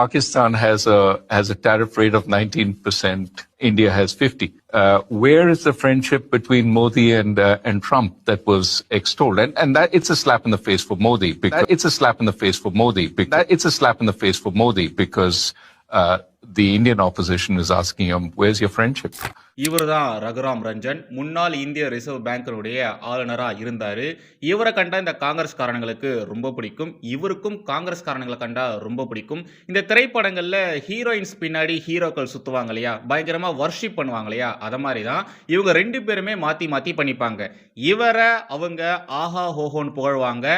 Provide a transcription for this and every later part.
Pakistan has a has a tariff rate of 19%. India has 50. Uh, where is the friendship between Modi and uh, and Trump that was extolled? And and that it's a slap in the face for Modi. Because it's a slap in the face for Modi. Because it's a slap in the face for Modi because the Indian opposition is asking where's him, friendship இவர் தான் ரகுராம் ரஞ்சன். முன்னாள் இந்திய reserve பேங்கினுடைய ஆளுநராக இருந்தார். இவரை கண்டா இந்த காங்கிரஸ் காரணங்களுக்கு ரொம்ப பிடிக்கும். இவருக்கும் காங்கிரஸ் காரணங்களை கண்டா ரொம்ப பிடிக்கும். இந்த திரைப்படங்களில் ஹீரோயின்ஸ் பின்னாடி ஹீரோக்கள் சுற்றுவாங்க இல்லையா? பயங்கரமாக வர்ஷிப் பண்ணுவாங்க இல்லையா? அதை மாதிரி தான் இவங்க ரெண்டு பேருமே மாற்றி மாற்றி பண்ணிப்பாங்க. இவரை அவங்க ஆஹா ஹோஹோன்னு புகழ்வாங்க.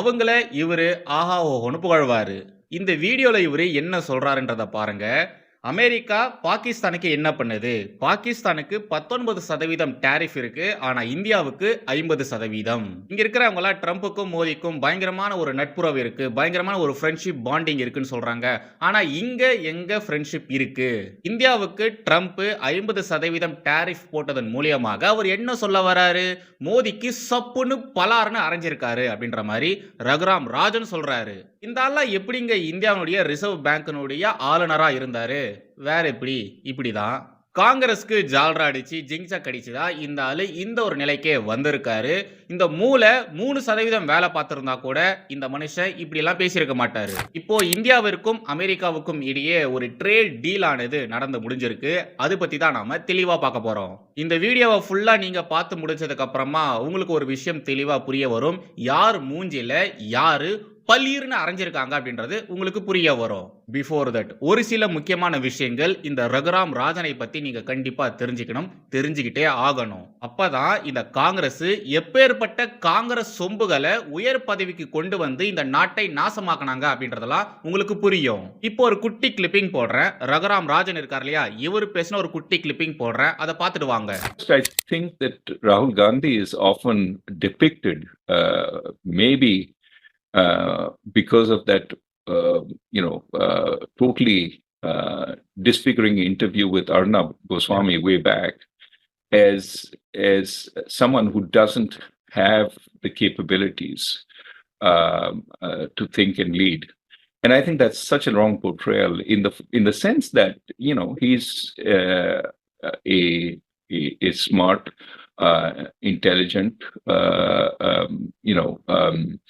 அவங்கள இவர் ஆஹா ஹோஹோன்னு புகழ்வார். இந்த வீடியோவில் இவர் என்ன சொல்கிறாருன்றதை பாருங்கள் அமெரிக்கா பாகிஸ்தானுக்கு என்ன பண்ணுது? பாகிஸ்தானுக்கு பத்தொன்பது சதவீதம் டேரிஃப் இருக்கு. ஆனா இந்தியாவுக்கு ஐம்பது சதவீதம். இங்க இருக்கிறவங்களாம் ட்ரம்ப்புக்கும் மோடிக்கும் பயங்கரமான ஒரு நட்புறவு இருக்கு. பயங்கரமான ஒரு ஃப்ரெண்ட்ஷிப் பாண்டிங் இருக்குன்னு சொல்றாங்க. ஆனா இங்க எங்க ஃப்ரெண்ட்ஷிப் இருக்கு? இந்தியாவுக்கு ட்ரம்ப் ஐம்பது சதவீதம் டேரிஃப் போட்டதன் மூலியமாக அவர் என்ன சொல்ல வராரு? மோடிக்கு சப்புன்னு பலாருன்னு அரைஞ்சிருக்காரு அப்படின்ற மாதிரி ரகுராம் ராஜன் சொல்றாரு. இந்த ஆள்லாம் எப்படிங்க இந்தியாவுடைய ரிசர்வ் பேங்கினுடைய ஆளுநராக இருந்தார்? வேற எப்படி? இப்படிதான். காங்கிரஸ்க்கு ஜால்ரா அடிச்சு ஜிங்சக் அடிச்சுதா? இந்த ஆளு இந்த ஒரு நிலைக்கே வந்திருக்காரு. இந்த மூளை மூணு சதவீதம் வேலை பார்த்துருந்தா கூட இந்த மனுஷன் இப்படிலாம் பேசியிருக்க மாட்டாரு. இப்போ இந்தியாவிற்கும் அமெரிக்காவுக்கும் இடையே ஒரு ட்ரேட் டீல் ஆனது நடந்து முடிஞ்சிருக்கு. அது பத்தி தான் நாம தெளிவா பார்க்க போறோம். இந்த வீடியோவை ஃபுல்லா நீங்க பார்த்து முடிச்சதுக்கு அப்புறமா உங்களுக்கு ஒரு விஷயம் தெளிவா புரிய வரும். யார் மூஞ்சில யாரு பல்லீர்னு அரைஞ்சிருக்காங்க அப்படின்றது உங்களுக்கு புரிய வரும். பிஃபோர் தட் ஒரு சில முக்கியமான விஷயங்கள் இந்த ரகுராம் ராஜனை பத்தி நீங்க கண்டிப்பா தெரிஞ்சுக்கணும் தெரிஞ்சுக்கிட்டே ஆகணும். அப்பதான் இந்த காங்கிரஸ் எப்பேற்பட்ட காங்கிரஸ் சொம்புகளை உயர் பதவிக்கு கொண்டு வந்து இந்த நாட்டை நாசமாக்கினாங்க அப்படின்றதெல்லாம் உங்களுக்கு புரியும். இப்போ ஒரு குட்டி கிளிப்பிங் போடுறேன். ரகுராம் ராஜன் இருக்கார் இல்லையா? இவர் பேசின ஒரு குட்டி கிளிப்பிங் போடுறேன். அதை பார்த்துட்டு வாங்க. I think that Rahul Gandhi is often depicted, uh, maybe because of that, uh, you know, uh, totally uh, disfiguring interview with Arnab Goswami way back, as as someone who doesn't have the capabilities um, uh, to think and lead. And I think that's such a wrong portrayal in the in the sense that you know he's uh, a a, a smart, uh, intelligent, uh, um, you know, um,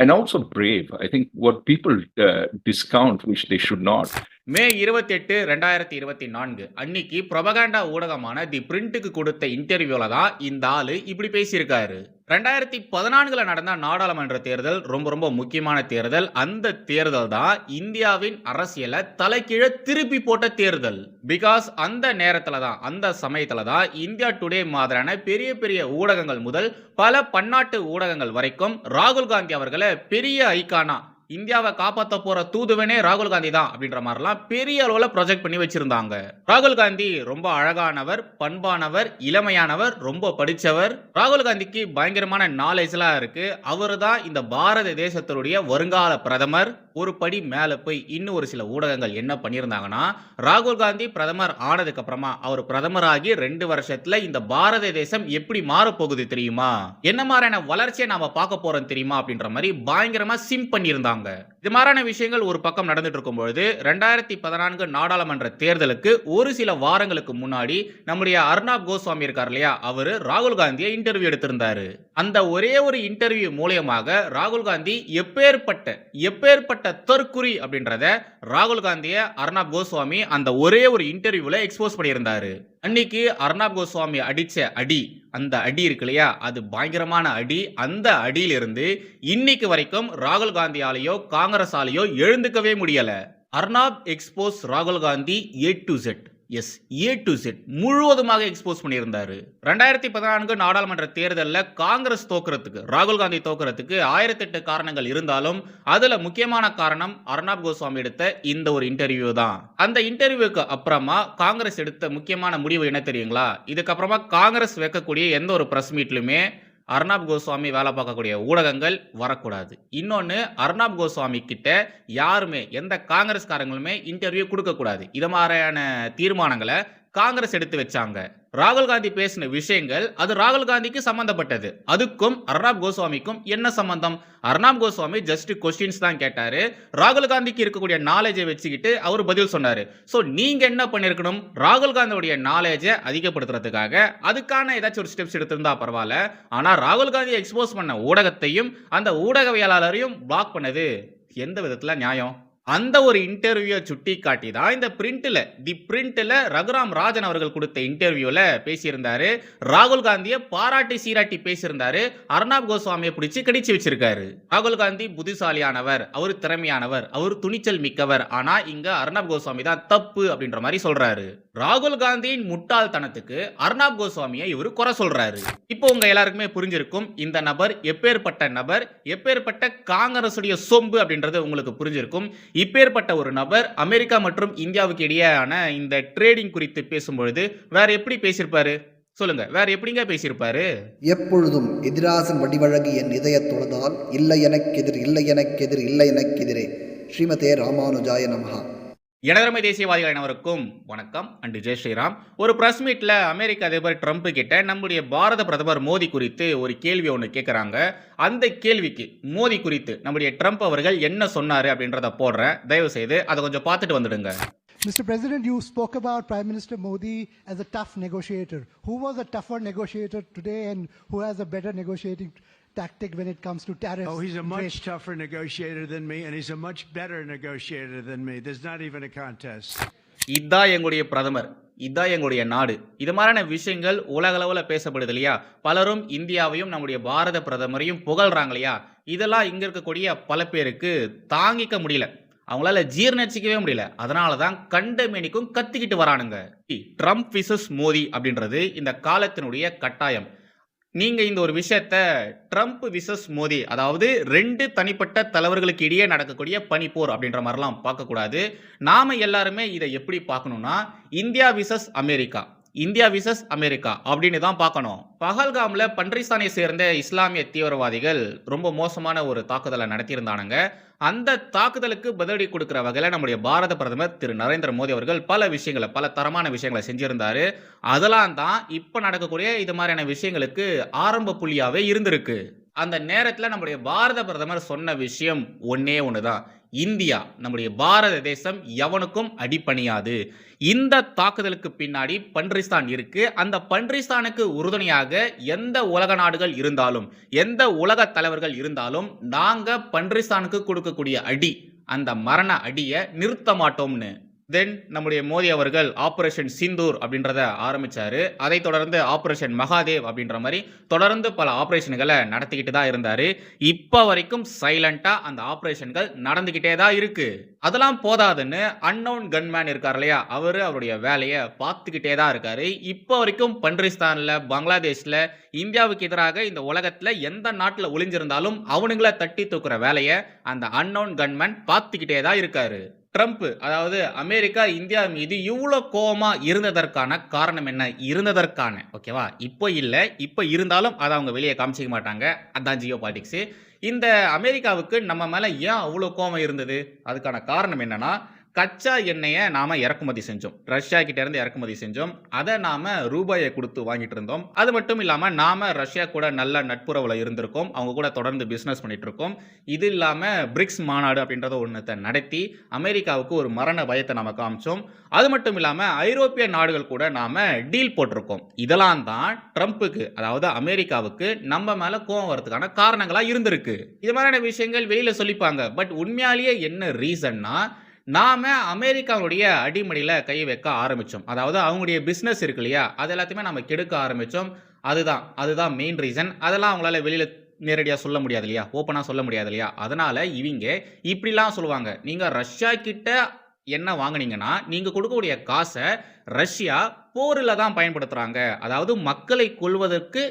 and also brave. I think what people uh, discount, which they should not, மே இருபத்தி எட்டு ரெண்டாயிரத்தி இருபத்தி நான்கு. அன்னைக்கு ப்ரொபகாண்டா ஊடகமான தி பிரிண்ட்டுக்கு கொடுத்த இன்டர்வியூல தான் இந்த ஆளு இப்படி பேசியிருக்காரு. ரெண்டாயிரத்தி பதினான்குல நடந்த நாடாளுமன்ற தேர்தல் ரொம்ப ரொம்ப முக்கியமான தேர்தல். அந்த தேர்தல் தான் இந்தியாவின் அரசியலை தலைகீழ திருப்பி போட்ட தேர்தல். பிகாஸ் அந்த நேரத்துல தான் அந்த சமயத்துல தான் இந்தியா டுடே மாதிரியான பெரிய பெரிய ஊடகங்கள் முதல் பல பன்னாட்டு ஊடகங்கள் வரைக்கும் ராகுல் காந்தி அவர்களை பெரிய ஐக்கானா இந்தியாவை காப்பாற்ற போற தூதுவனே ராகுல் காந்தி தான் அப்படின்ற மாதிரிலாம் பெரிய அளவில் ப்ரொஜெக்ட் பண்ணி வச்சிருந்தாங்க. ராகுல் காந்தி ரொம்ப அழகானவர் பண்பானவர் இளமையானவர் ரொம்ப படித்தவர் ராகுல் காந்திக்கு பயங்கரமான நாலேஜ்லாம் இருக்கு. அவர் தான் இந்த பாரத தேசத்தினுடைய வருங்கால பிரதமர். ஒரு படி மேலே போய் இன்னும் ஒரு சில ஊடகங்கள் என்ன பண்ணியிருந்தாங்கன்னா ராகுல் காந்தி பிரதமர் ஆனதுக்கு அப்புறமா அவர் பிரதமராகி ரெண்டு வருஷத்துல இந்த பாரத தேசம் எப்படி மாறப்போகுது தெரியுமா? என்ன மாதிரியான வளர்ச்சியை நாம பார்க்க போறோம் தெரியுமா அப்படின்ற மாதிரி பயங்கரமா சிம் பண்ணியிருந்தாங்க. இது மாதிரியான விஷயங்கள் ஒரு பக்கம் நடந்துட்டு இருக்கும்பொழுது ரெண்டாயிரத்தி பதினான்கு நாடாளுமன்ற தேர்தலுக்கு ஒரு சில வாரங்களுக்கு முன்னாடி நம்முடைய அர்ணாப் கோஸ்வாமி இருக்கார் இல்லையா அவர் ராகுல் காந்தியை இன்டர்வியூ எடுத்திருந்தாரு. அந்த ஒரே ஒரு இன்டர்வியூ மூலியமாக ராகுல் காந்தி எப்பேற்பட்ட எப்பேற்பட்ட தற்குறி அப்படின்றத ராகுல் காந்தியை அர்ணாப் கோஸ்வாமி அந்த ஒரே ஒரு இன்டர்வியூல எக்ஸ்போஸ் பண்ணியிருந்தாரு. அன்னைக்கு அர்ணாப் கோஸ்வாமி அடித்த அடி அந்த அடி இருக்கு இல்லையா? அது பயங்கரமான அடி. அந்த அடியிலிருந்து இன்னைக்கு வரைக்கும் ராகுல் காந்தியாலேயோ காங்கிரஸாலேயோ எழுந்துக்கவே முடியலை. அர்ணாப் எக்ஸ்போஸ் ராகுல் Gandhi A to Z yes A to Z முழுவதுமாக எக்ஸ்போஸ் பண்ணியிருந்தார். ரெண்டாயிரத்தி பதினான்கு நாடாளுமன்ற தேர்தலில் காங்கிரஸ் தோக்கிறதுக்கு ராகுல் காந்தி தோக்குறதுக்கு ஆயிரத்தெட்டு காரணங்கள் இருந்தாலும் அதில் முக்கியமான காரணம் அர்னாப் கோஸ்வாமி எடுத்த இந்த ஒரு இன்டர்வியூ தான். அந்த இன்டர்வியூக்கு அப்புறமா காங்கிரஸ் எடுத்த முக்கியமான முடிவு என்ன தெரியுங்களா? இதுக்கப்புறமா காங்கிரஸ் வைக்கக்கூடிய எந்த ஒரு ப்ரெஸ் மீட்லையுமே அர்ணாப் கோஸ்வாமி வேலை பார்க்கக்கூடிய ஊடகங்கள் வரக்கூடாது. இன்னொன்று அர்ணாப் கோஸ்வாமி கிட்ட யாருமே எந்த காங்கிரஸ்காரங்களுமே இன்டர்வியூ கொடுக்கக்கூடாது. இது மாதிரியான தீர்மானங்களை காங்கிரஸ் எடுத்து வச்சாங்க. ராகுல் காந்தி பேசின விஷயங்கள் அது ராகுல் காந்திக்கு சம்பந்தப்பட்டது. அதுக்கும் அர்னாப் கோஸ்வாமிக்கும் என்ன சம்பந்தம்? அர்னாப் கோஸ்வாமி ஜஸ்ட் கொஸ்டின்ஸ் தான் கேட்டாரு. ராகுல் காந்திக்கு இருக்கக்கூடிய நாலேஜை வச்சுக்கிட்டு அவர் பதில் சொன்னாரு. ஸோ நீங்க என்ன பண்ணிருக்கணும்? ராகுல் காந்தியுடைய நாலேஜை அதிகப்படுத்துறதுக்காக அதுக்கான ஏதாச்சும் ஒரு ஸ்டெப்ஸ் எடுத்திருந்தா பரவாயில்ல. ஆனா ராகுல் காந்தி எக்ஸ்போஸ் பண்ண ஊடகத்தையும் அந்த ஊடகவியலாளரையும் பிளாக் பண்ணது. எந்த விதத்துல நியாயம்? அந்த ஒரு இன்டர்வியூ சுட்டி காட்டி தான் இந்த பிரிண்ட்டில் தி பிரிண்ட்டில் ரகுராம் ராஜன் அவர்கள் கொடுத்த இன்டர்வியூவில் பேசியிருந்தார். ராகுல் காந்தியை பாராட்டி சீராட்டி பேசியிருந்தாரு. அர்ணாப் கோஸ்வாமியை பிடிச்சி கடிச்சு வச்சிருக்காரு. ராகுல் காந்தி புத்திசாலியானவர் அவர் திறமையானவர் அவர் துணிச்சல் மிக்கவர். ஆனால் இங்கே அர்ணாப் கோஸ்வாமி தான் தப்பு அப்படின்ற மாதிரி சொல்கிறாரு ராகுல் காந்தியின் முட்டாள்தனத்துக்கு அர்னாப் கோஸ்வாமியை இவர் குறை சொல்றாரு. இப்போ உங்க எல்லாருக்குமே புரிஞ்சிருக்கும் இந்த நபர் எப்பேற்பட்ட நபர் எப்பேற்பட்ட காங்கிரசுடைய சொம்பு அப்படின்றது உங்களுக்கு புரிஞ்சிருக்கும். இப்பேற்பட்ட ஒரு நபர் அமெரிக்கா மற்றும் இந்தியாவுக்கு இடையேயான இந்த ட்ரேடிங் குறித்து பேசும்பொழுது வேற எப்படி பேசியிருப்பாரு? சொல்லுங்க வேற எப்படிங்க பேசியிருப்பாரு? எப்பொழுதும் எதிராசன் வடிவழகு என் இதய தொழுதால் இல்லை எனக்கெதிர் இல்லை எனக்கெதிர் இல்லை எனக்கெதிரே. ஸ்ரீமதே ராமானுஜாய நமகா எனதரமை தேசியவாதிகள் அனைவருக்கும் வணக்கம் அண்டு ஜெய் ஸ்ரீராம் ஒரு பிரஸ் மீட்டில் அமெரிக்க அதிபர் ட்ரம்ப் கிட்ட நம்முடைய பாரத பிரதமர் மோடி குறித்து ஒரு கேள்வி ஒன்று கேட்குறாங்க அந்த கேள்விக்கு மோடி குறித்து நம்முடைய ட்ரம்ப் அவர்கள் என்ன சொன்னார் அப்படின்றத போடுறேன் தயவு செய்து அதை கொஞ்சம் பார்த்துட்டு வந்துடுங்க Mr. President, you spoke about Prime Minister Modi as a tough negotiator. Who was a tougher negotiator today and who has a better negotiating tactic when it comes to tariffs? Oh, he's a much trade? tougher negotiator than me, and he's a much better negotiator than me. There's not even a contest. இதான் எங்களுடைய பிரதமர் இதான் எங்களுடைய நாடு இது மாதிரியான விஷயங்கள் உலகளவில் பேசப்படுது இல்லையா பலரும் இந்தியாவையும் நம்முடைய பாரத பிரதமரையும் புகழ்றாங்க இல்லையா இதெல்லாம் இங்க இருக்கக்கூடிய பல பேருக்கு தாங்கிக்க முடியல அவங்களால ஜீர்ணிச்சிக்கவே முடியல அதனால தான் கண்ட மேனிக்கும் கத்திக்கிட்டு வரானுங்க ட்ரம்ப் விசஸ் மோடி அப்படின்றது இந்த காலத்தினுடைய கட்டாயம் நீங்க இந்த ஒரு விஷயத்த ட்ரம்ப் விசஸ் மோடி அதாவது ரெண்டு தனிப்பட்ட தலைவர்களுக்கு இடையே நடக்கக்கூடிய பனிப்போர் அப்படின்ற மாதிரிலாம் பார்க்கக்கூடாது. நாம எல்லாருமே இதை எப்படி பார்க்கணும்னா India versus America. India versus America அப்படின்னு தான் பார்க்கணும். பகல்காம்ல பன்றிஸ்தானை சேர்ந்த இஸ்லாமிய தீவிரவாதிகள் ரொம்ப மோசமான ஒரு தாக்குதலை நடத்தியிருந்தானுங்க. அந்த தாக்குதலுக்கு பதிலடி கொடுக்குற வகையில் நம்முடைய பாரத பிரதமர் திரு நரேந்திர மோடி அவர்கள் பல விஷயங்களை பல தரமான விஷயங்களை செஞ்சுருந்தார். அதெல்லாம் தான் இப்போ நடக்கக்கூடிய இது மாதிரியான விஷயங்களுக்கு ஆரம்ப புள்ளியாகவே இருந்திருக்கு. அந்த நேரத்தில் நம்முடைய பாரத பிரதமர் சொன்ன விஷயம் ஒன்றே ஒன்று தான் இந்தியா நம்முடைய பாரத தேசம் எவனுக்கும் அடிப்பணியாது இந்த தாக்குதலுக்கு பின்னாடி பன்றிஸ்தான் இருக்கு. அந்த பன்றிஸ்தானுக்கு உறுதுணையாக எந்த உலக நாடுகள் இருந்தாலும் எந்த உலக தலைவர்கள் இருந்தாலும் நாங்க பன்றிஸ்தானுக்கு கொடுக்கக்கூடிய அடி அந்த மரண அடியை நிறுத்த மாட்டோம்னு தென் நம்முடைய மோடி அவர்கள் ஆபரேஷன் சிந்தூர் அப்படின்றத ஆரம்பித்தார் அதைத் தொடர்ந்து ஆபரேஷன் மகாதேவ் அப்படின்ற மாதிரி தொடர்ந்து பல ஆப்ரேஷன்களை நடத்திக்கிட்டு தான் இருந்தார். இப்போ வரைக்கும் சைலண்ட்டாக அந்த ஆப்ரேஷன்கள் நடந்துக்கிட்டே தான் இருக்குது அதெல்லாம் போதாதுன்னு அன்னோன் கன்மேன் இருக்கார் இல்லையா? அவர் அவருடைய வேலையை பார்த்துக்கிட்டே தான் இருக்கார். இப்போ வரைக்கும் பன்றிஸ்தான்ல பங்களாதேஷ்ல இந்தியாவுக்கு எதிராக இந்த உலகத்தில் எந்த நாட்டில் ஒளிஞ்சிருந்தாலும் அவனுங்களை தட்டி தூக்குற வேலையை அந்த அன்னோன் கன்மேன் பார்த்துக்கிட்டே தான் இருக்காரு. ட்ரம்ப் அதாவது அமெரிக்கா இந்தியா மீது இவ்வளோ கோவமா இருந்ததற்கான காரணம் என்ன? இருந்ததற்கான ஓகேவா? இப்போ இல்லை. இப்போ இருந்தாலும் அதை அவங்க வெளியே காமிச்சிக்க மாட்டாங்க. அதான் ஜியோ பாலிடிக்ஸு. இந்த அமெரிக்காவுக்கு நம்ம மேலே ஏன் அவ்வளோ கோவம் இருந்தது? அதுக்கான காரணம் என்னன்னா கச்சா எண்ணெயை நாம இறக்குமதி செஞ்சோம். ரஷ்யா கிட்ட இருந்து இறக்குமதி செஞ்சோம். அதை நாம ரூபாயை கொடுத்து வாங்கிட்டு இருந்தோம். அது மட்டும் இல்லாம நாம ரஷ்யா கூட நல்ல நட்புறவுல இருந்திருக்கோம். அவங்க கூட தொடர்ந்து பிசினஸ் பண்ணிட்டு இருக்கோம். இது இல்லாம பிரிக்ஸ் மாநாடு அப்படின்றத ஒன்றத்தை நடத்தி அமெரிக்காவுக்கு ஒரு மரண பயத்தை நாம காமிச்சோம். அது மட்டும் இல்லாம ஐரோப்பிய நாடுகள் கூட நாம டீல் போட்டிருக்கோம். இதெல்லாம் தான் ட்ரம்ப்புக்கு அதாவது அமெரிக்காவுக்கு நம்ம மேல கோவம் வரதுக்கான காரணங்களா இருந்திருக்கு. இது மாதிரியான விஷயங்கள் வெளியில சொல்லிப்பாங்க. பட் உண்மையாலேயே என்ன ரீசன்னா நாம் அமெரிக்காவுடைய அடிமடியில் கை வைக்க ஆரம்பித்தோம் அதாவது அவங்களுடைய பிஸ்னஸ் இருக்கு இல்லையா? அது எல்லாத்தையுமே நம்ம கெடுக்க ஆரம்பித்தோம் அதுதான் அதுதான் மெயின் ரீசன் அதெல்லாம் அவங்களால வெளியில் நேரடியாக சொல்ல முடியாது இல்லையா? ஓப்பனாக சொல்ல முடியாது இல்லையா? அதனால் இவங்க இப்படிலாம் சொல்லுவாங்க. நீங்கள் ரஷ்யா கிட்ட என்ன வாங்கினீங்கன்னா நீங்கள் கொடுக்கக்கூடிய காசை ரஷ்யா போரில் தான் பயன்படுத்துகிறாங்க அதாவது மக்களை கொள்வதற்கு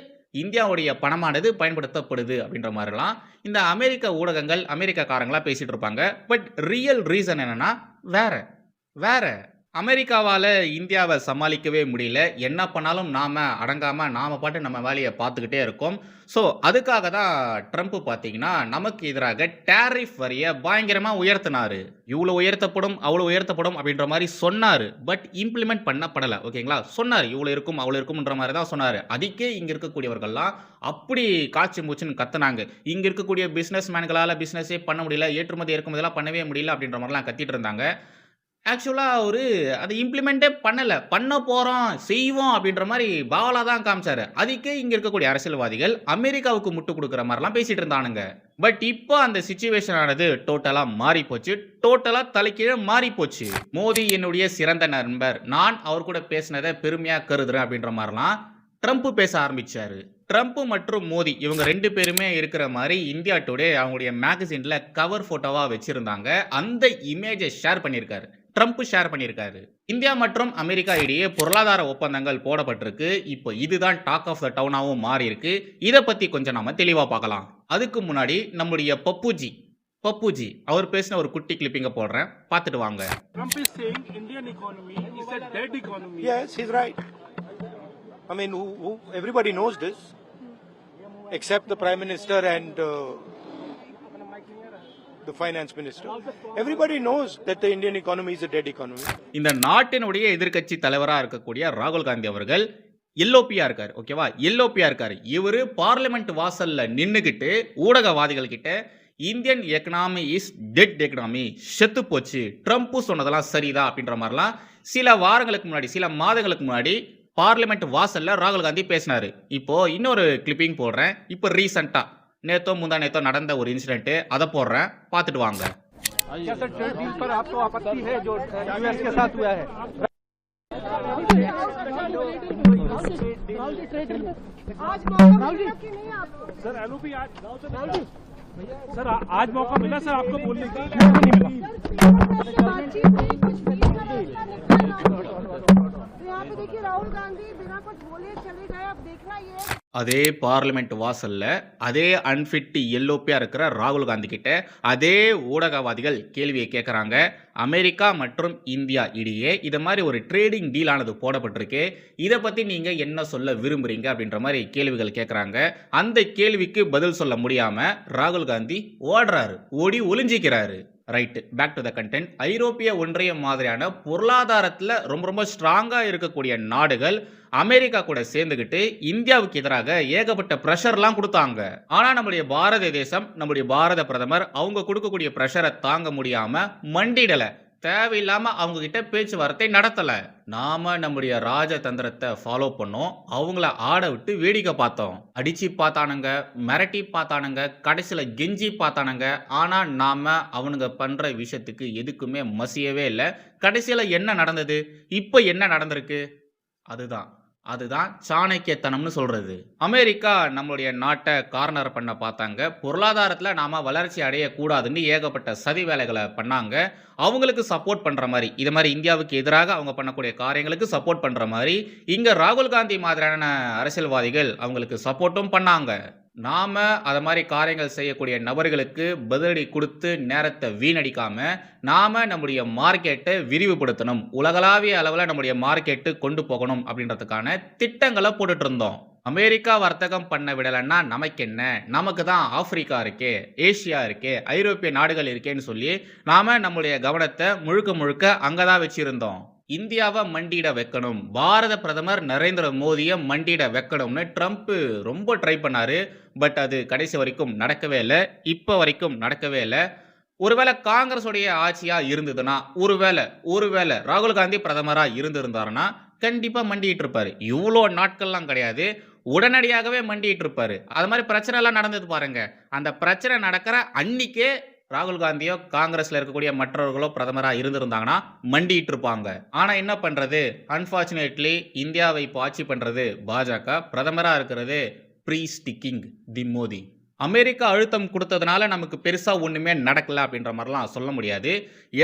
இந்தியாவுடைய பணமானது பயன்படுத்தப்படுது அப்படின்ற மாதிரிலாம் இந்த அமெரிக்க ஊடகங்கள் அமெரிக்காக்காரங்களாக பேசிகிட்டு இருப்பாங்க. பட் ரியல் ரீசன் என்னென்னா வேற. வேற. அமெரிக்காவால் இந்தியாவை சமாளிக்கவே முடியல. என்ன பண்ணாலும் நாம் அடங்காமல் நாம பாட்டு நம்ம வேலையை பார்த்துக்கிட்டே இருக்கோம். ஸோ, அதுக்காக தான் ட்ரம்ப் பார்த்தீங்கன்னா, நமக்கு எதிராக டேரிஃப் வரியை பயங்கரமாக உயர்த்தினார் இவ்வளோ உயர்த்தப்படும், அவ்வளோ உயர்த்தப்படும் அப்படின்ற மாதிரி சொன்னார் பட் இம்ப்ளிமெண்ட் பண்ணப்படலை ஓகேங்களா? சொன்னார் இவ்வளோ இருக்கும், அவ்வளோ இருக்கும்ன்ற மாதிரி தான் சொன்னார் அதுக்கே இங்கே இருக்கக்கூடியவர்கள்லாம் அப்படி காய்ச்சி மூச்சுன்னு கத்துனாங்க. இங்கே இருக்கக்கூடிய பிஸ்னஸ் மேன்களால் பிஸ்னஸே பண்ண முடியல. ஏற்றுமதி, இறக்குமதிலாம் பண்ணவே முடியல அப்படின்ற மாதிரிலாம் கத்திட்டு இருந்தாங்க. ஆக்சுவலாக அவர் அதை இம்ப்ளிமெண்ட்டே பண்ணலை பண்ண போகிறோம் செய்வோம் அப்படின்ற மாதிரி பாவலா தான் காமிச்சாரு. அதுக்கே இங்கே இருக்கக்கூடிய அரசியல்வாதிகள் அமெரிக்காவுக்கு முட்டு கொடுக்குற மாதிரிலாம் பேசிகிட்டு இருந்தானுங்க. பட் இப்போ அந்த சுச்சுவேஷன் ஆனது டோட்டலாக மாறி போச்சு. டோட்டலா மாறிப்போச்சு மாறி போச்சு. மோடி என்னுடைய சிறந்த நண்பர். நான் அவர் கூட பேசினதை பெருமையாக கருதுறேன் அப்படின்ற மாதிரிலாம் ட்ரம்ப் பேச ஆரம்பித்தார் ட்ரம்ப் மற்றும் மோடி இவங்க ரெண்டு பேருமே இருக்கிற மாதிரி இந்தியா டுடே அவங்களுடைய மேகசினில் கவர் ஃபோட்டோவாக வச்சுருந்தாங்க அந்த இமேஜை ஷேர் பண்ணியிருக்காரு. ட்ரம்ப் ஷேர் பண்ணியிருக்காரு. இந்தியா மற்றும் அமெரிக்கா இடையே பொருளாதார ஒப்பந்தங்கள் போடப்பட்டிருக்கு. இப்போ இதுதான் டாக் ஆஃப் த டவுனாவும் மாறியிருக்கு. இத பத்தி கொஞ்சம் நாம தெளிவா பார்க்கலாம். அதுக்கு முன்னாடி நம்முடைய பப்புஜி பப்புஜி அவர் பேசின ஒரு குட்டி கிளிப்பிங்க போடுறேன். பார்த்துட்டு வாங்க. Trump is saying Indian economy is a dead economy. Yes, he's right. I mean, who, who, everybody knows this, except the Prime Minister and uh, the Finance Minister. Everybody knows that the Indian economy is a dead economy. இந்த நாட்டினுடைய எதிர்க்கட்சி தலைவரா இருக்கக்கூடிய ராகுல் காந்தி அவர்கள் எல்லோபியா இருக்காரு. ஓகேவா? எல்லோபியா இருக்காரு. இவரு பார்லிமெண்ட் வாசல்ல நின்னுகிட்டு ஊடகவாதிகள் கிட்ட Indian economy is dead economy செத்து போச்சு. ட்ரம்ப் சொன்னதெல்லாம் சரிதா அப்படின்ற மாதிரிலாம் சில வாரங்களுக்கு முன்னாடி, சில மாதங்களுக்கு முன்னாடி பார்லிமெண்ட் வாசல்ல ராகுல் காந்தி பேசினாரு. இப்போ இன்னொரு கிளிப்பிங் போடுறேன். இப்போ ரீசென்ட்டா நேத்தோ முந்தா நேத்தோ நடந்த ஒரு இன்சிடென்ட் அத போடுறேன். பார்த்துட்டு வாங்க. क्या सर ट्रेड डील पर आपको आपत्ति है जो यूएस के साथ हुआ है आज मौका मिला कि नहीं आपको सर एलओपी आज सर आ- आज मौका मिला सर आपको बोलने का बातचीत नहीं कुछ भी का फैसला निकला ना तो यहाँ पे देखिए राहुल गांधी बिना कुछ बोले चले गए अब देखना ये है அதே பார்லிமெண்ட் வாசலில் அதே அன்ஃபிட் எல்லோப்பியாக இருக்கிற ராகுல் காந்தி கிட்ட அதே ஊடகவாதிகள் கேள்வியை கேட்குறாங்க அமெரிக்கா மற்றும் இந்தியா இடையே இது மாதிரி ஒரு ட்ரேடிங் டீல் ஆனது போடப்பட்டிருக்கு. இதை பற்றி நீங்கள் என்ன சொல்ல விரும்புறீங்க அப்படின்ற மாதிரி கேள்விகள் கேட்குறாங்க அந்த கேள்விக்கு பதில் சொல்ல முடியாமல் ராகுல் காந்தி ஓடுறாரு ஓடி ஒளிஞ்சிக்கிறாரு. Right back to the content ஐரோப்பிய ஒன்றியம் மாதிரியான பொருளாதாரத்தில் ரொம்ப ரொம்ப ஸ்ட்ராங்காக இருக்கக்கூடிய நாடுகள் அமெரிக்கா கூட சேர்ந்துக்கிட்டு இந்தியாவுக்கு எதிராக ஏகப்பட்ட ப்ரெஷர்லாம் கொடுத்தாங்க. ஆனால் நம்முடைய பாரத தேசம் நம்முடைய பாரத பிரதமர் அவங்க கொடுக்கக்கூடிய ப்ரெஷரை தாங்க முடியாமல் மண்டிடலை. தேவையில்லாம அவங்க கிட்ட பேச்சுவார்த்தை நடத்தல. நாம நம்முடைய ராஜதந்திரத்தை ஃபாலோ பண்ணோம். அவங்கள ஆட விட்டு வேடிக்கை பார்த்தோம். அடிச்சு பார்த்தானுங்க மிரட்டி பார்த்தானுங்க கடைசியில கெஞ்சி பார்த்தானுங்க. ஆனா நாம அவனுங்க பண்ற விஷயத்துக்கு எதுக்குமே மசியவே இல்லை. கடைசியில என்ன நடந்தது? இப்போ என்ன நடந்திருக்கு? அதுதான். அதுதான் சாணக்கியத்தனம்னு சொல்கிறது அமெரிக்கா நம்மளுடைய நாட்டை கார்னர் பண்ண பார்த்தாங்க. பொருளாதாரத்தில் நாம் வளர்ச்சி அடையக்கூடாதுன்னு ஏகப்பட்ட சதி வேலைகளை பண்ணாங்க. அவங்களுக்கு சப்போர்ட் பண்ணுற மாதிரி இது மாதிரி இந்தியாவுக்கு எதிராக அவங்க பண்ணக்கூடிய காரியங்களுக்கு சப்போர்ட் பண்ணுற மாதிரி இங்கே ராகுல் காந்தி மாதிரியான அரசியல்வாதிகள் அவங்களுக்கு சப்போர்ட்டும் பண்ணாங்க. நாம் அதை மாதிரி காரியங்கள் செய்யக்கூடிய நபர்களுக்கு பதிலடி கொடுத்து நேரத்தை வீணடிக்காமல் நாம் நம்முடைய மார்க்கெட்டை விரிவுபடுத்தணும். உலகளாவிய அளவில் நம்முடைய மார்க்கெட்டு கொண்டு போகணும் அப்படின்றதுக்கான திட்டங்களை போட்டுட்டு இருந்தோம். அமெரிக்கா வர்த்தகம் பண்ண விடலைன்னா நமக்கு என்ன? நமக்கு தான் ஆப்பிரிக்கா இருக்கே ஏசியா இருக்கே ஐரோப்பிய நாடுகள் இருக்கேன்னு சொல்லி நாம் நம்முடைய கவனத்தை முழுக்க முழுக்க அங்கே தான் வச்சுருந்தோம். இந்தியாவை மண்டியிட வைக்கணும். பாரத பிரதமர் நரேந்திர மோடியை மண்டியிட வைக்கணும்னு ட்ரம்ப்பு ரொம்ப ட்ரை பண்ணார். பட் அது கடைசி வரைக்கும் நடக்கவே இல்லை. இப்போ வரைக்கும் நடக்கவே இல்லை. ஒருவேளை காங்கிரஸுடைய ஆட்சியாக இருந்ததுன்னா ஒருவேளை ஒருவேளை ராகுல் காந்தி பிரதமராக இருந்திருந்தாருன்னா கண்டிப்பாக மண்டிட்டு இருப்பார். இவ்வளோ நாட்கள்லாம் கிடையாது. உடனடியாகவே மண்டிட்டு இருப்பார். அது மாதிரி பிரச்சனைலாம் நடந்தது பாருங்க. அந்த பிரச்சனை நடக்கிற அன்னிக்கே ராகுல் காந்தியோ காங்கிரஸில் இருக்கக்கூடிய மற்றவர்களோ பிரதமராக இருந்திருந்தாங்கன்னா மண்டிட்டு இருப்பாங்க ஆனால் என்ன பண்ணுறது அன்ஃபார்ச்சுனேட்லி இந்தியாவை இப்போ ஆட்சி பண்ணுறது பாஜக பிரதமராக இருக்கிறது ப்ரீ ஸ்டிக்கிங் தி மோடி அமெரிக்கா அழுத்தம் கொடுத்ததுனால நமக்கு பெருசாக ஒன்றுமே நடக்கல அப்படின்ற மாதிரிலாம் சொல்ல முடியாது.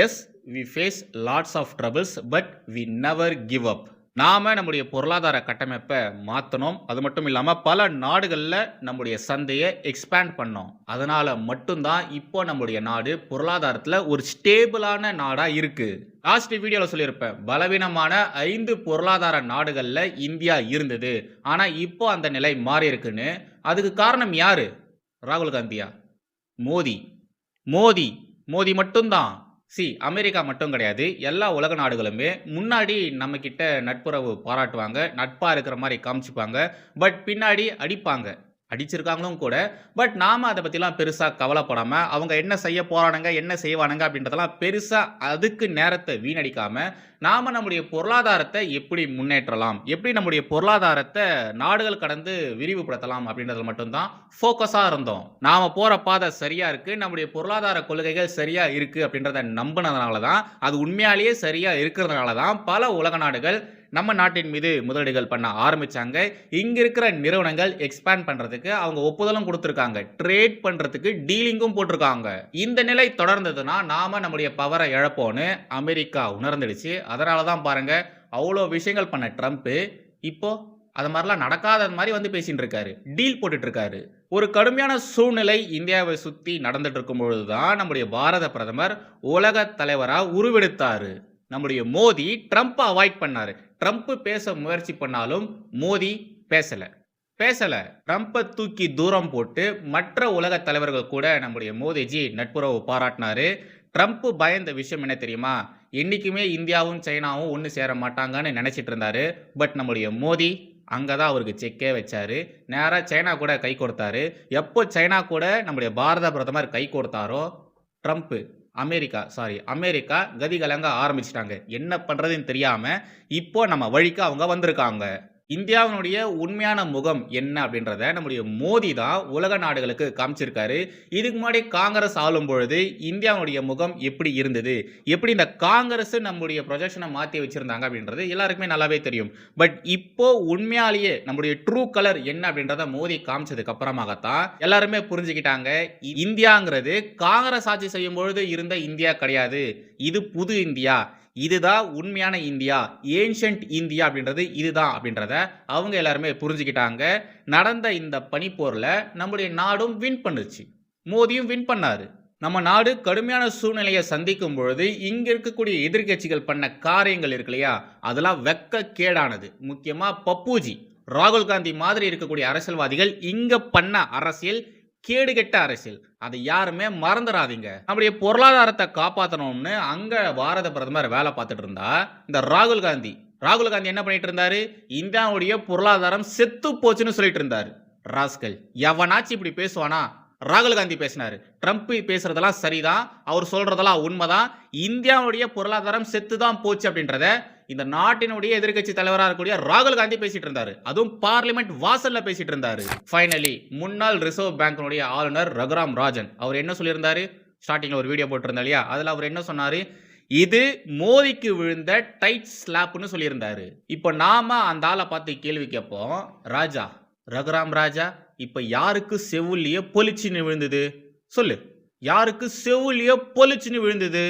Yes we face lots of troubles but we never give up நாம் நம்முடைய பொருளாதார கட்டமைப்பை மாற்றணும் அது மட்டும் இல்லாமல் பல நாடுகளில் நம்முடைய சந்தையை எக்ஸ்பேண்ட் பண்ணோம். அதனால் மட்டும்தான் இப்போ நம்முடைய நாடு பொருளாதாரத்தில் ஒரு ஸ்டேபிளான நாடாக இருக்குது லாஸ்ட் வீடியோவில் சொல்லியிருப்பேன். பலவீனமான ஐந்து பொருளாதார நாடுகளில் இந்தியா இருந்தது. ஆனால் இப்போ அந்த நிலை மாறி இருக்குன்னு. அதுக்கு காரணம் யார்? ராகுல் காந்தியா. மோடி. மோடி. மோடி மட்டும்தான். சி அமெரிக்கா மட்டும் கிடையாது. எல்லா உலக நாடுகளுமே முன்னாடி நம்ம கிட்ட நட்புறவு பாராட்டுவாங்க நட்பாக இருக்கிற மாதிரி காமிச்சுப்பாங்க பட் பின்னாடி அடிப்பாங்க. அடிச்சிருக்காங்களும் கூட. பட் நாம அதை பத்திலாம் பெருசா கவலைப்படாம அவங்க என்ன செய்ய போறானுங்க என்ன செய்வானுங்க அப்படின்றதெல்லாம் பெருசா அதுக்கு நேரத்தை வீணடிக்காம நாம நம்முடைய பொருளாதாரத்தை எப்படி முன்னேற்றலாம் எப்படி நம்முடைய பொருளாதாரத்தை நாடுகள் கடந்து விரிவுபடுத்தலாம் அப்படின்றதுல மட்டும்தான் ஃபோக்கஸாக இருந்தோம். நாம போற பாதை சரியா இருக்கு நம்முடைய பொருளாதார கொள்கைகள் சரியா இருக்கு அப்படின்றத நம்பினதுனால தான் அது உண்மையாலேயே சரியா இருக்கிறதுனால தான் பல உலக நாடுகள் நம்ம நாட்டின் மீது முதலீடுகள் பண்ண ஆரம்பிச்சாங்க. இங்கே இருக்கிற நிறுவனங்கள் எக்ஸ்பேண்ட் பண்ணுறதுக்கு அவங்க ஒப்புதலும் கொடுத்துருக்காங்க. ட்ரேட் பண்ணுறதுக்கு டீலிங்கும் போட்டிருக்காங்க. இந்த நிலை தொடர்ந்ததுன்னா நாம நம்முடைய பவரை இழப்போன்னு அமெரிக்கா உணர்ந்துடுச்சு. அதனால தான் பாருங்கள் அவ்வளோ விஷயங்கள் பண்ண ட்ரம்ப்பு இப்போ அது மாதிரிலாம் நடக்காத மாதிரி வந்து பேசிகிட்டு இருக்காரு. டீல் போட்டுட்ருக்காரு. ஒரு கடுமையான சூழ்நிலை இந்தியாவை சுற்றி நடந்துட்டு இருக்கும் பொழுதுதான் நம்முடைய பாரத பிரதமர் உலக தலைவராக உருவெடுத்தார். நம்முடைய மோடி ட்ரம்ப்பை அவாய்ட் பண்ணாரு. ட்ரம்ப் பேச முயற்சி பண்ணாலும் மோடி பேசல. பேசல. ட்ரம்ப்பை தூக்கி தூரம் போட்டு மற்ற உலக தலைவர்கள் கூட நம்முடைய மோடிஜி நட்புறவு பாராட்டினாரு. ட்ரம்ப் பயந்த விஷயம் என்ன தெரியுமா? என்றைக்குமே இந்தியாவும் சைனாவும் ஒன்று சேர மாட்டாங்கன்னு நினச்சிட்டு இருந்தாரு. பட் நம்முடைய மோடி அங்கே தான் அவருக்கு செக்கே வச்சாரு. நேராக சைனா கூட கை கொடுத்தாரு. எப்போ சைனா கூட நம்முடைய பாரத பிரதமர் கை கொடுத்தாரோ ட்ரம்ப்பு அமெரிக்கா சாரி அமெரிக்கா கதி கலங்க ஆரம்பிச்சிட்டாங்க. என்ன பண்ணுறதுன்னு தெரியாமல் இப்போ நம்ம வழிக்கு அவங்க வந்திருக்காங்க. இந்தியாவினுடைய உண்மையான முகம் என்ன அப்படின்றத நம்முடைய மோடி தான் உலக நாடுகளுக்கு காமிச்சிருக்காரு. இதுக்கு முன்னாடி காங்கிரஸ் ஆளும் பொழுது இந்தியாவுடைய முகம் எப்படி இருந்தது? எப்படி இந்த காங்கிரஸ் நம்முடைய ப்ரொஜெக்ஷனை மாற்றி வச்சுருந்தாங்க அப்படின்றது எல்லாருக்குமே நல்லாவே தெரியும். பட் இப்போ உண்மையாலேயே நம்முடைய ட்ரூ கலர் என்ன அப்படின்றத மோடி காமிச்சதுக்கு அப்புறமாகத்தான் எல்லாருமே புரிஞ்சுக்கிட்டாங்க. இ- இந்தியாங்கிறது காங்கிரஸ் ஆட்சி செய்யும் பொழுது இருந்த இந்தியா கிடையாது. இது புது இந்தியா. இதுதான் உண்மையான இந்தியா ஏன்ஷண்ட் இந்தியா அப்படின்றது இதுதான் அப்படின்றத அவங்க எல்லாருமே புரிஞ்சுக்கிட்டாங்க. நடந்த இந்த பனிப்போரில் நம்முடைய நாடும் வின் பண்ணுச்சு. மோடியும் வின் பண்ணார். நம்ம நாடு கடுமையான சூழ்நிலையை சந்திக்கும் பொழுது இங்கே இருக்கக்கூடிய எதிர்க்கட்சிகள் பண்ண காரியங்கள் இருக்கு இல்லையா? அதெல்லாம் வெக்க கேடானது முக்கியமாக பப்பூஜி ராகுல் காந்தி மாதிரி இருக்கக்கூடிய அரசியல்வாதிகள் இங்கே பண்ண அரசியல் கேடுகெட்ட அரசியல். அதை யாருமே மறந்துடாதீங்க நம்முடைய பொருளாதாரத்தை காப்பாற்றணும்னு அங்க பாரத பிரதமர் வேலை பார்த்துட்டு இருந்தா இந்த ராகுல் காந்தி. ராகுல் காந்தி என்ன பண்ணிட்டு இருந்தாரு? இந்தியாவுடைய பொருளாதாரம் செத்து போச்சுன்னு சொல்லிட்டு இருந்தாரு. ராஸ்கல். எவனாச்சும் இப்படி பேசுவானா? ராகுல் காந்தி பேசினாரு. ட்ரம்ப் பேசுறதெல்லாம் சரிதான். அவர் சொல்றதெல்லாம் உண்மைதான். இந்தியாவுடைய பொருளாதாரம் செத்து தான் போச்சு அப்படின்றத இந்த நாட்டினுடைய எதிர்க்கட்சி தலைவராக இருக்கக்கூடிய ராகுல் காந்தி பேசிட்டு இருந்தாரு. அதுவும் பார்லிமெண்ட் வாசல்ல பேசிட்டு இருந்தாரு. ஃபைனலி முன்னாள் ரிசர்வ் பேங்கினுடைய ஆளுநர் ரகுராம் ராஜன். அவர் என்ன சொல்லியிருந்தாரு? ஸ்டார்டிங்ல ஒரு வீடியோ போட்டிருந்தா இல்லையா? அதுல அவர் என்ன சொன்னாரு? இது மோதிக்கு விழுந்த டைட் ஸ்லாப்னு சொல்லியிருந்தாரு. இப்போ நாம அந்த ஆளை பார்த்து கேள்வி கேட்போம். ராஜா ரகுராம் ராஜா இப்போ யாருக்கு செவுலிய பொலிச்சுன்னு விழுந்தது? சொல்லு. யாருக்கு செவுலிய பொலிச்சுன்னு விழுந்தது?